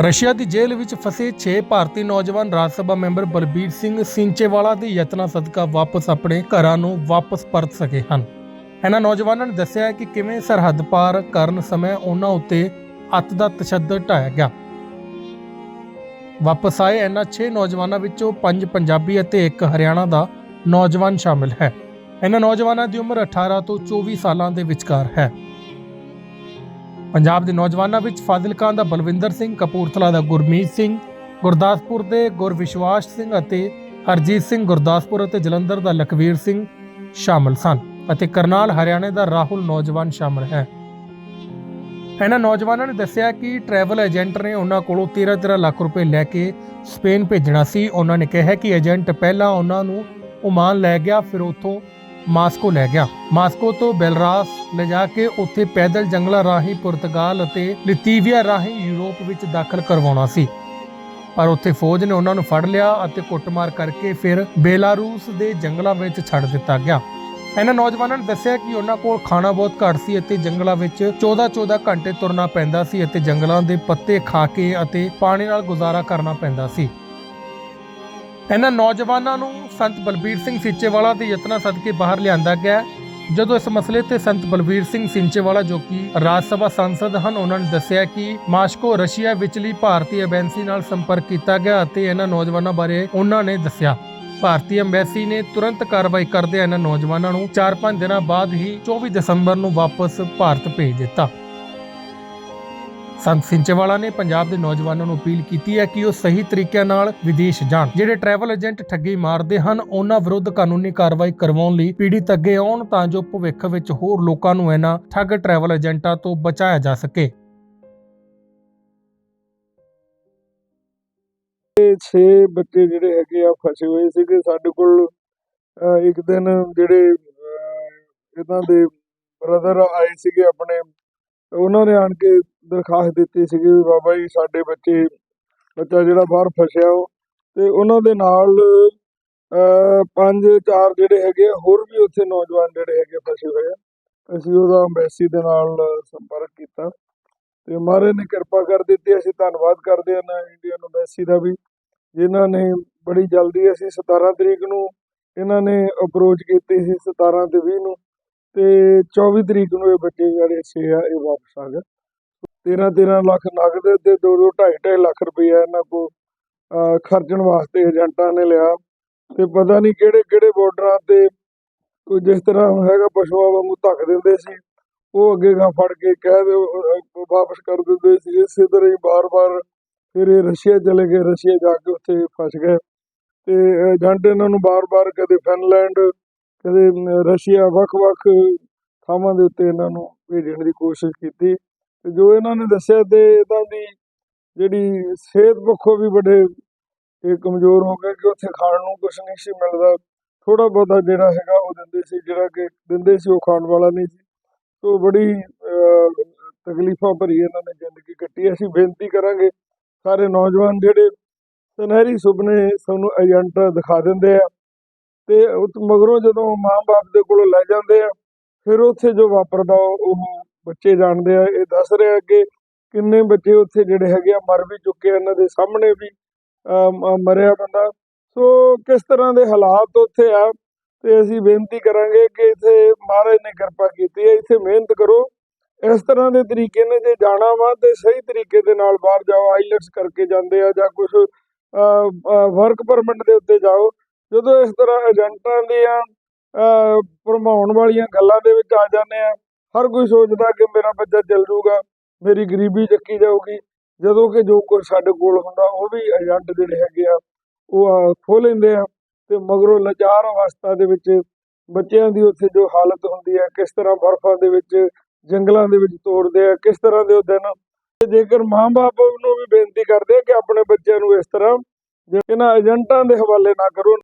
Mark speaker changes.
Speaker 1: Russia ਦੀ ਜੇਲ੍ਹ ਵਿੱਚ ਫਸੇ 6 ਭਾਰਤੀ ਨੌਜਵਾਨ ਰਾਜ ਸਭਾ ਮੈਂਬਰ ਬਲਬੀਰ ਸਿੰਘ ਸਿੰਚੇਵਾਲਾ ਦੇ ਯਤਨਾਂ ਸਦਕਾ ਵਾਪਸ ਆਪਣੇ ਘਰਾਂ ਨੂੰ ਵਾਪਸ ਪਰਤ ਸਕੇ ਹਨ। ਇਹਨਾਂ ਨੌਜਵਾਨਾਂ ਨੇ ਦੱਸਿਆ ਹੈ ਕਿ ਕਿਵੇਂ ਸਰਹੱਦ ਪਾਰ ਕਰਨ ਸਮੇਂ ਉਹਨਾਂ ਉੱਤੇ ਅੱਤ ਦਾ ਤਸ਼ੱਦਦ ਢਾਇਆ ਗਿਆ। ਵਾਪਸ ਆਏ ਇਹਨਾਂ 6 ਨੌਜਵਾਨਾਂ ਵਿੱਚੋਂ 5 ਪੰਜਾਬੀ ਅਤੇ ਇੱਕ ਹਰਿਆਣਾ ਦਾ ਨੌਜਵਾਨ ਸ਼ਾਮਿਲ ਹੈ। ਇਹਨਾਂ ਨੌਜਵਾਨਾਂ ਦੀ ਉਮਰ 18 ਤੋਂ 24 ਸਾਲਾਂ ਦੇ ਵਿਚਕਾਰ ਹੈ। ਪੰਜਾਬ ਦੇ ਨੌਜਵਾਨਾਂ ਵਿੱਚ ਫਾਜ਼ਿਲਕਾ ਦਾ ਬਲਵਿੰਦਰ ਸਿੰਘ, ਕਪੂਰਥਲਾ ਦਾ ਗੁਰਮੀਤ ਸਿੰਘ, ਗੁਰਦਾਸਪੁਰ ਦੇ ਗੁਰਵਿਸ਼ਵਾਸ ਸਿੰਘ ਅਤੇ ਹਰਜੀਤ ਸਿੰਘ ਗੁਰਦਾਸਪੁਰ ਅਤੇ ਜਲੰਧਰ ਦਾ ਲਖਵੀਰ ਸਿੰਘ ਸ਼ਾਮਲ ਸਨ ਅਤੇ ਕਰਨਾਲ, ਹਰਿਆਣੇ ਦਾ ਰਾਹੁਲ ਨੌਜਵਾਨ ਸ਼ਾਮਲ ਹੈ। ਇਹਨਾਂ ਨੌਜਵਾਨਾਂ ਨੇ ਦੱਸਿਆ ਕਿ ਟਰੈਵਲ ਏਜੰਟ ਨੇ ਉਹਨਾਂ ਕੋਲੋਂ 13-13 ਲੱਖ ਰੁਪਏ ਲੈ ਕੇ ਸਪੇਨ ਭੇਜਣਾ ਸੀ। ਉਹਨਾਂ ਨੇ ਕਿਹਾ ਕਿ ਏਜੰਟ ਪਹਿਲਾਂ ਉਹਨਾਂ ਨੂੰ ਓਮਾਨ ਲੈ ਗਿਆ, ਫਿਰ ਉੱਥੋਂ ਮਾਸਕੋ ਲੈ ਗਿਆ। ਮਾਸਕੋ ਤੋਂ ਬੈਲਰਾਸ ਲਿਜਾ ਕੇ ਉੱਥੇ ਪੈਦਲ ਜੰਗਲਾਂ ਰਾਹੀਂ ਪੁਰਤਗਾਲ ਅਤੇ ਲਿਤੀਵੀਆ ਰਾਹੀਂ ਯੂਰਪ ਵਿੱਚ ਦਾਖਲ ਕਰਵਾਉਣਾ ਸੀ। ਪਰ ਉੱਥੇ ਫੌਜ ਨੇ ਉਹਨਾਂ ਨੂੰ ਫੜ ਲਿਆ ਅਤੇ ਕੁੱਟਮਾਰ ਕਰਕੇ ਫਿਰ ਬੇਲਾਰੂਸ ਦੇ ਜੰਗਲਾਂ ਵਿੱਚ ਛੱਡ ਦਿੱਤਾ ਗਿਆ। ਇਹਨਾਂ ਨੌਜਵਾਨਾਂ ਨੇ ਦੱਸਿਆ ਕਿ ਉਹਨਾਂ ਕੋਲ ਖਾਣਾ ਬਹੁਤ ਘੱਟ ਸੀ ਅਤੇ ਜੰਗਲਾਂ ਵਿੱਚ 14-14 ਘੰਟੇ ਤੁਰਨਾ ਪੈਂਦਾ ਸੀ ਅਤੇ ਜੰਗਲਾਂ ਦੇ ਪੱਤੇ ਖਾ ਕੇ ਅਤੇ ਪਾਣੀ ਨਾਲ ਗੁਜ਼ਾਰਾ ਕਰਨਾ ਪੈਂਦਾ ਸੀ। ਇਹਨਾਂ ਨੌਜਵਾਨਾਂ ਨੂੰ ਸੰਤ ਬਲਬੀਰ ਸਿੰਘ ਸੀਚੇਵਾਲਾ ਦੇ ਯਤਨਾਂ ਸਦਕੇ ਬਾਹਰ ਲਿਆਂਦਾ ਗਿਆ। ਜਦੋਂ ਇਸ ਮਸਲੇ ਤੇ ਸੰਤ ਬਲਬੀਰ ਸਿੰਘ ਸਿੰਚੇਵਾਲਾ, ਜੋ ਕਿ ਰਾਜ ਸਭਾ ਸੰਸਦ ਹਨ, ਉਹਨਾਂ ਨੇ ਦੱਸਿਆ ਕਿ ਮਾਸਕੋ ਰਸ਼ੀਆ ਵਿਚਲੀ ਭਾਰਤੀ ਐਮਬੈਸੀ ਨਾਲ ਸੰਪਰਕ ਕੀਤਾ ਗਿਆ ਅਤੇ ਇਹਨਾਂ ਨੌਜਵਾਨਾਂ ਬਾਰੇ ਉਹਨਾਂ ਨੇ ਦੱਸਿਆ। ਭਾਰਤੀ ਐਮਬੈਸੀ ਨੇ ਤੁਰੰਤ ਕਾਰਵਾਈ ਕਰਦੇ ਇਹਨਾਂ ਨੌਜਵਾਨਾਂ ਨੂੰ 4-5 ਦਿਨਾਂ ਬਾਅਦ ਹੀ 24 ਦਸੰਬਰ ਨੂੰ ਵਾਪਸ ਭਾਰਤ ਭੇਜ ਦਿੱਤਾ। ਸੰਤ ਸਿੰਚੇਵਾਲਾ ਨੇ ਪੰਜਾਬ ਦੇ ਨੌਜਵਾਨਾਂ ਨੂੰ ਅਪੀਲ ਕੀਤੀ ਹੈ ਕਿ ਉਹ ਸਹੀ ਤਰੀਕਿਆਂ ਨਾਲ ਵਿਦੇਸ਼ ਜਾਣ। ਜਿਹੜੇ ਟਰੈਵਲ ਏਜੰਟ ਠੱਗੀ ਮਾਰਦੇ ਹਨ, ਉਹਨਾਂ ਵਿਰੁੱਧ ਕਾਨੂੰਨੀ ਕਾਰਵਾਈ ਕਰਵਾਉਣ ਲਈ ਪੀੜਿਤ ਅੱਗੇ ਆਉਣ ਤਾਂ ਜੋ ਭਵਿੱਖ ਵਿੱਚ ਹੋਰ ਲੋਕਾਂ ਨੂੰ ਇਹਨਾਂ ਠੱਗ ਟਰੈਵਲ ਏਜੰਟਾਂ ਤੋਂ ਬਚਾਇਆ ਜਾ ਸਕੇ।
Speaker 2: 6 ਬੱਚੇ ਜਿਹੜੇ ਹੈਗੇ ਆ ਫਸੇ ਹੋਏ ਸੀਗੇ। ਸਾਡੇ ਕੋਲ ਇੱਕ ਦਿਨ ਜਿਹੜੇ ਇਹਨਾਂ ਦੇ ਬ੍ਰਦਰ ਆਏ ਸੀਗੇ ਆਪਣੇ ਉਹਨਾਂ ਨੇ ਆਣ ਕੇ ਦਰਖਾਸਤ ਦਿੱਤੀ ਸੀਗੀ ਵੀ ਬਾਬਾ ਜੀ ਸਾਡੇ ਬੱਚੇ ਬੱਚਾ ਜਿਹੜਾ ਬਾਹਰ ਫਸਿਆ ਉਹ। ਤੇ ਉਹਨਾਂ ਦੇ ਨਾਲ ਪੰਜ ਚਾਰ ਜਿਹੜੇ ਹੈਗੇ ਆ, ਹੋਰ ਵੀ ਉੱਥੇ ਨੌਜਵਾਨ ਜਿਹੜੇ ਹੈਗੇ ਫਸੇ ਹੋਏ ਆ। ਅਸੀਂ ਉਹਦਾ ਅੰਬੈਸੀ ਦੇ ਨਾਲ ਸੰਪਰਕ ਕੀਤਾ। ਤੇ ਮਹਾਰਾਜ ਨੇ ਕਿਰਪਾ ਕਰ ਦਿੱਤੀ ਅਸੀਂ ਧੰਨਵਾਦ ਕਰਦੇ ਹਾਂ ਨਾ ਇੰਡੀਅਨ ਅੰਬੈਸੀ ਦਾ ਵੀ ਜਿਨ੍ਹਾਂ ਨੇ ਬੜੀ ਜਲਦੀ ਅਸੀਂ 17 ਤਰੀਕ ਨੂੰ ਇਹਨਾਂ ਨੇ ਅਪਰੋਚ ਕੀਤੀ ਸੀ 17 ਤੇ 20 ਨੂੰ। ਤੇ 24 ਤਰੀਕ ਨੂੰ ਇਹ ਬੱਚੇ ਜਿਹੜੇ ਛੇ ਆ, ਇਹ ਵਾਪਸ ਆ ਗਏ 13 13 ਲੱਖ ਨਗਦ ਤੇ 2 2 2.5 2.5 ਲੱਖ ਰੁਪਈਆ ਇਹਨਾਂ ਕੋ ਖਰਚਣ ਵਾਸਤੇ ਏਜੰਟਾਂ ਨੇ ਲਿਆ। ਤੇ ਪਤਾ ਨਹੀਂ ਕਿਹੜੇ ਕਿਹੜੇ ਬਾਰਡਰਾਂ ਤੇ ਕੋਈ ਜਿਸ ਤਰ੍ਹਾਂ ਹੈਗਾ ਪਸ਼ੂਆਂ ਵਾਂਗੂ ਧੱਕ ਦਿੰਦੇ ਸੀ, ਉਹ ਅੱਗੇ ਗਾ ਫੜ ਕੇ ਕਹਿ ਦਿਓ ਵਾਪਸ ਕਰ ਦਿੰਦੇ ਸੀ। ਇਸੇ ਤਰ੍ਹਾਂ ਹੀ ਬਾਰ-ਬਾਰ ਫਿਰ ਇਹ ਰਸ਼ੀਆ ਚਲੇ ਗਏ, ਰਸ਼ੀਆ ਜਾ ਕੇ ਉੱਥੇ ਫਸ ਗਏ। ਤੇ ਏਜੰਟ ਇਹਨਾਂ ਨੂੰ ਬਾਰ-ਬਾਰ ਕਦੇ ਫਿਨਲੈਂਡ ਕਦੇ ਰਸ਼ੀਆ ਵੱਖ-ਵੱਖ ਥਾਵਾਂ ਦੇ ਉੱਤੇ ਇਹਨਾਂ ਨੂੰ ਭੇਜਣ ਦੀ ਕੋਸ਼ਿਸ਼ ਕੀਤੀ ਤੇ ਜੋ ਇਹਨਾਂ ਨੇ ਦੱਸਿਆ ਤੇ ਇਹਨਾਂ ਦੀ ਜਿਹੜੀ ਸਿਹਤ ਪੱਖੋਂ ਵੀ ਬੜੇ ਇਹ ਕਮਜ਼ੋਰ ਹੋ ਗਏ ਕਿ ਉੱਥੇ ਖਾਣ ਨੂੰ ਕੁਝ ਨਹੀਂ ਸੀ ਮਿਲਦਾ। ਥੋੜਾ ਬਹੁਤਾ ਜਿਹੜਾ ਹੈਗਾ ਉਹ ਦਿੰਦੇ ਸੀ, ਜਿਹੜਾ ਕਿ ਦਿੰਦੇ ਸੀ ਉਹ ਖਾਣ ਵਾਲਾ ਨਹੀਂ ਸੀ। ਸੋ ਬੜੀ ਤਕਲੀਫਾਂ ਭਰੀ ਇਹਨਾਂ ਨੇ ਜ਼ਿੰਦਗੀ ਕੱਟੀ। ਅਸੀਂ ਬੇਨਤੀ ਕਰਾਂਗੇ ਸਾਰੇ ਨੌਜਵਾਨ ਜਿਹੜੇ ਸੁਨਹਿਰੀ ਸੁਪਨੇ ਸਾਨੂੰ ਏਜੰਟ ਦਿਖਾ ਦਿੰਦੇ ਆ। ਤੇ ਉਸ ਮਗਰੋਂ ਜਦੋਂ ਮਾਂ-ਬਾਪ ਦੇ ਕੋਲੋਂ ਲੈ ਜਾਂਦੇ ਆ, ਫਿਰ ਉੱਥੇ ਜੋ ਵਾਪਰਦਾ ਉਹ ਬੱਚੇ ਜਾਣਦੇ ਆ, ਇਹ ਦੱਸ ਰਿਹਾ ਕਿ ਕਿੰਨੇ ਬੱਚੇ ਉੱਥੇ ਜਿਹੜੇ ਹੈਗੇ ਆ ਮਰ ਵੀ ਚੁੱਕੇ ਆ, ਇਹਨਾਂ ਦੇ ਸਾਹਮਣੇ ਵੀ ਮਰਿਆ ਬੰਦਾ। ਸੋ ਕਿਸ ਤਰ੍ਹਾਂ ਦੇ ਹਾਲਾਤ ਉੱਥੇ ਆ, ਤੇ ਅਸੀਂ ਬੇਨਤੀ ਕਰਾਂਗੇ ਕਿ ਇੱਥੇ ਮਹਾਰਾਜ ਨੇ ਕਿਰਪਾ ਕੀਤੀ ਹੈ, ਇੱਥੇ ਮਿਹਨਤ ਕਰੋ। ਇਸ ਤਰ੍ਹਾਂ ਦੇ ਤਰੀਕੇ ਨੇ ਜੇ ਜਾਣਾ ਵਾ, ਤੇ ਸਹੀ ਤਰੀਕੇ ਦੇ ਨਾਲ ਬਾਹਰ ਜਾਓ, ਆਈਲੈਟਸ ਕਰਕੇ ਜਾਂਦੇ ਆ ਜਾਂ ਕੁਝ ਵਰਕ ਪਰਮਿਟ ਦੇ ਉੱਤੇ ਜਾਓ। ਜਦੋਂ ਇਸ ਤਰ੍ਹਾਂ ਏਜੰਟਾਂ ਦੀਆਂ ਭਰਮਾਉਣ ਵਾਲੀਆਂ ਗੱਲਾਂ ਦੇ ਵਿੱਚ ਆ ਜਾਂਦੇ ਆ, ਹਰ ਕੋਈ ਸੋਚਦਾ ਕਿ ਮੇਰਾ ਬੱਚਾ ਜਲ ਜੂਗਾ ਮੇਰੀ ਗਰੀਬੀ ਚੱਕੀ ਜਾਊਗੀ। ਜਦੋਂ ਕਿ ਜੋ ਕੁਝ ਸਾਡੇ ਕੋਲ ਹੁੰਦਾ, ਉਹ ਵੀ ਏਜੰਟ ਜਿਹੜੇ ਹੈਗੇ ਆ, ਉਹ ਖੋ ਲੈਂਦੇ ਆ ਤੇ ਮਗਰੋਂ ਲਾਚਾਰ ਅਵਸਥਾ ਦੇ ਵਿੱਚ ਬੱਚਿਆਂ ਦੀ ਉੱਥੇ ਜੋ ਹਾਲਤ ਹੁੰਦੀ ਹੈ ਕਿਸ ਤਰ੍ਹਾਂ ਬਰਫ਼ਾਂ ਦੇ ਵਿੱਚ, ਜੰਗਲਾਂ ਦੇ ਵਿੱਚ ਤੋੜਦੇ ਆ, ਕਿਸ ਤਰ੍ਹਾਂ ਦੇ ਉਹ ਦਿਨ। ਤੇ ਜੇਕਰ ਮਾਂ-ਬਾਪ ਨੂੰ ਵੀ ਬੇਨਤੀ ਕਰਦੇ ਆ ਕਿ ਆਪਣੇ ਬੱਚਿਆਂ ਨੂੰ ਇਸ ਤਰ੍ਹਾਂ ਇਹਨਾਂ ਏਜੰਟਾਂ ਦੇ ਹਵਾਲੇ ਨਾ ਕਰੋ